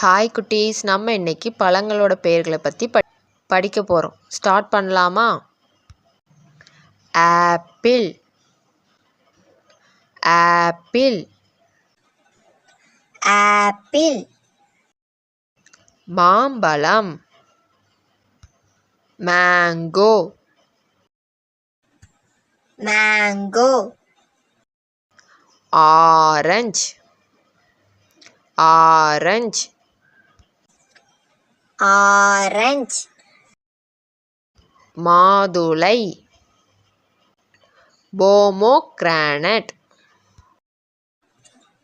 Hi குட்டீஸ். நம்ம இன்னைக்கு பழங்களோட பெயர்களை பற்றி ப படிக்க போகிறோம் ஸ்டார்ட் பண்ணலாமா? ஆப்பிள் ஆப்பிள் ஆப்பிள் மாம்பழம். Mango mango orange orange orange. மாதுளை. போமோகிரானட்.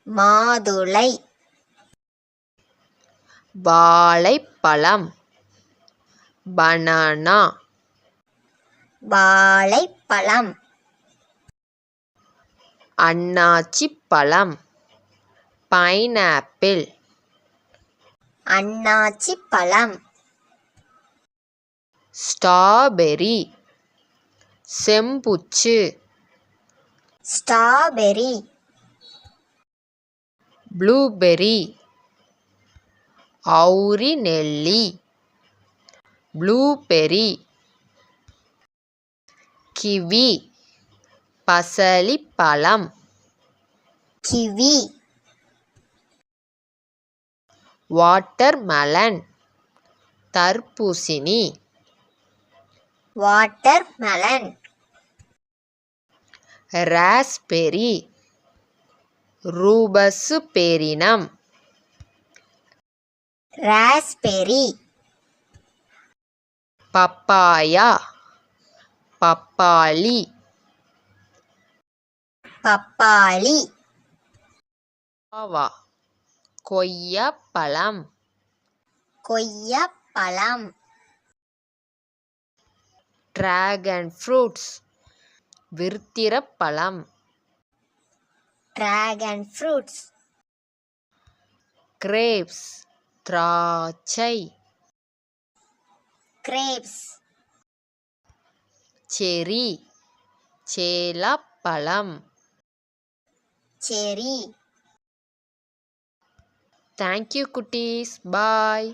மாதுளை. வாழைப்பழம். பனானா. வாழைப்பழம். அன்னாச்சி பழம் பைனாப்பிள். அன்னாச்சி பழம். ஸ்ட்ராபெரி செம்புச்சு. ஸ்ட்ராபெரி ப்ளூபெர்ரி அவுரி நெல்லி ப்ளூபெர்ரி கிவி பசலிப்பழம் கிவி. வாட்டர்மெலன். தர்பூசணி. வாட்டர்மெலன். ராஸ்பெரி. ரூபசு பேரினம். ராஸ்பெரி. பப்பாயா. பப்பாளி. பப்பாளி. ஆவா கொய்யாப்பழம். கொய்யாப்பழம். டிராகன் ஃப்ரூட்ஸ் விருத்திரப்பழம். டிராகன் ஃப்ரூட்ஸ் கிரேப்ஸ் திராட்சை. Grapes cherry. சேலப்பழம். செரி. தேங்க்யூ குட்டீஸ் பாய்